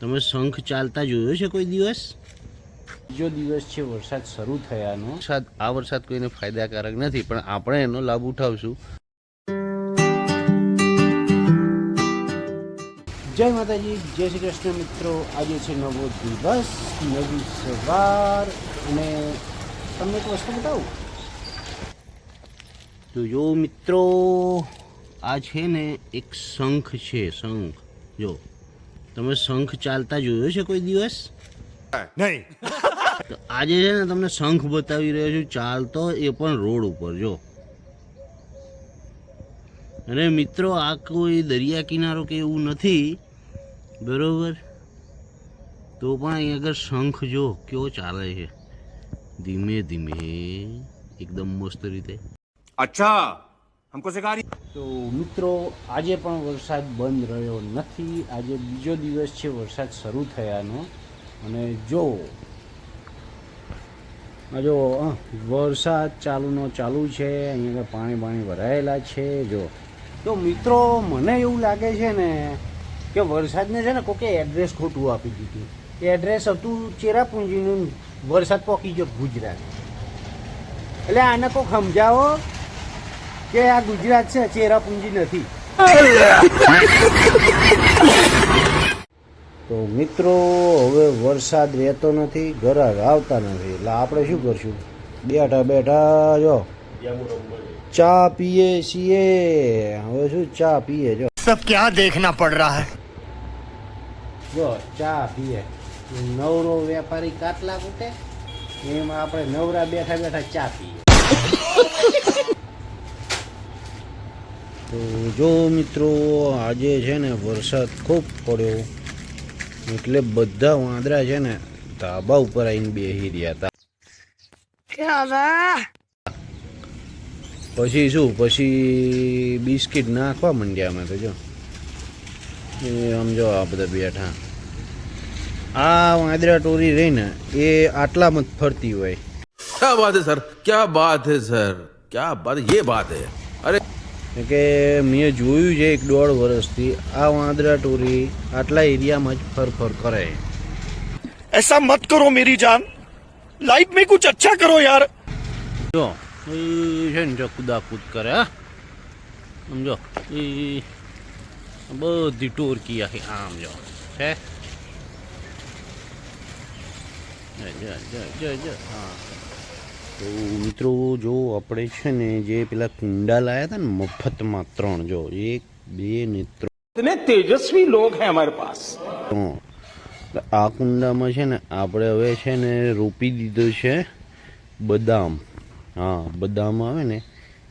તમે શંખ ચાલતા જોયો છે કોઈ દિવસ? બીજો દિવસ છે વરસાદ શરૂ થયાનો. વરસાદ આ વરસાદ કોઈને ફાયદાકારક નથી પણ આપણે એનો લાભ ઉઠાવશું. જય માતાજી જય શ્રી કૃષ્ણ મિત્રો. આજે છે નવો દિવસ નવી સવાર. અને તમને એક વસ્તુ બતાવું? તો જો મિત્રો આ છે ને એક શંખ છે શંખ. જો. તમે શંખ ચાલતા જોયો છે કોઈ દિવસ? નહીં. આજે છે ને તમને શંખ બતાવી રહ્યો છું ચાલતો એ પણ રોડ ઉપર જો. અરે મિત્રો આ કોઈ દરિયા કિનારો કે એવું નથી બરોબર? તો પણ અહીંયા આગળ શંખ જો કેવો ચાલે છે? ધીમે ધીમે એકદમ મસ્ત રીતે. અચ્છા હમકો સિખા તો મિત્રો, આજે પણ વરસાદ બંધ રહ્યો નથી. આજે બીજો દિવસ છે વરસાદ શરૂ થયાનો. અને જો જો વરસાદ ચાલુનો ચાલુ છે, અહીંયા પાણી પાણી ભરાયેલા છે, જો. તો મિત્રો, મને એવું લાગે છે ને કે વરસાદને છે ને કોકે એડ્રેસ ખોટું આપી દીધું. એડ્રેસ હતું ચેરાપુંજીનું વરસાદ પોકી ગયો ગુજરાત. એટલે આને કોક સમજાવો? કે આ ગુજરાત છે ચેરાપુંજી નથી. તો મિત્રો હવે વરસાદ રહેતો નથી ઘરાક આવતા નથી. એટલે આપણે શું કરશું? બેઠા બેઠા જો ચા પીએ છીએ. હવે શું ચા પીએ જો? સબ ક્યાં દેખના પડ રહા હે? જો ચા પીએ. નવરો વેપારી કાટલા કૂટે. એમાં આપણે નવરા બેઠા બેઠા ચા પીએ. તો જો મિત્રો આજે છે ને વરસાદ ખૂબ પડ્યો. એટલે બધા વાંદરા છે ને ધાબા ઉપર આવીને બેસી રહ્યા હતા. પછી શું? પછી બિસ્કિટ નાખવા માંડ્યા અમે તો જો. એ આમ જો આ બધા બેઠા. આ વાંદરા ટોરી રહીને એ આટલામાં જ ફરતી હોય. ક્યાં બાત હે સર? ક્યાં બાત હે સર? ક્યાં બાત યે બાત હે? અરે કે મેં જોયું છે એક દોઢ વર્ષથી આ વાંદરા ટોરી આટલા એરિયામાં જ ફરફર કરે એસા મત કરો મેરી જાન લાઈફ મેં કુછ અચ્છા કરો યાર જો એ છે ને જો કુદાકૂદ કરે હા સમજો એ બધી ટોરકી આખી આમ જો છે જો જો જો જો હા તો મિત્રો જો આપણે છે ને જે પેલા કુંડા લાયા હતા ને મફતમાં ત્રણ જો એક બે ને ત્રણ. તેજસ્વી લોક હે અમારે પાસ. આ કુંડામાં છે ને આપણે હવે છે ને રોપી દીધું છે બદામ. હા બદામ આવે ને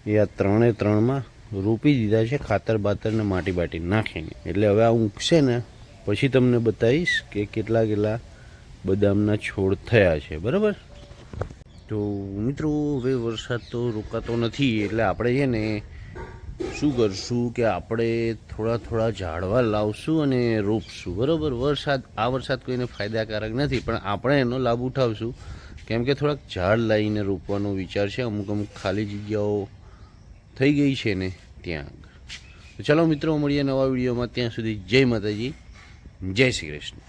એ આ ત્રણે ત્રણમાં રોપી દીધા છે ખાતર બાતર ને માટી બાટી નાખીને. એટલે હવે આ ઊંઘશે ને પછી તમને બતાવીશ કે કેટલા કેટલા બદામના છોડ થયા છે. બરાબર? તો મિત્રો, હવે વરસાદ તો રોકાતો નથી, એટલે આપણે છે ને શું કરશું કે આપણે થોડા થોડા ઝાડવા લાવશું અને રોપશું. બરાબર, વરસાદ, આ વરસાદ કોઈને ફાયદાકારક નથી, પણ આપણે એનો લાભ ઉઠાવશું. કેમ કે થોડાક ઝાડ લાવીને રોપવાનો વિચાર છે, અમુક અમુક ખાલી જગ્યાઓ થઈ ગઈ છે ને ત્યાં તો ચાલો મિત્રો, મળીએ નવા વિડીયોમાં. ત્યાં સુધી જય માતાજી, જય શ્રી કૃષ્ણ.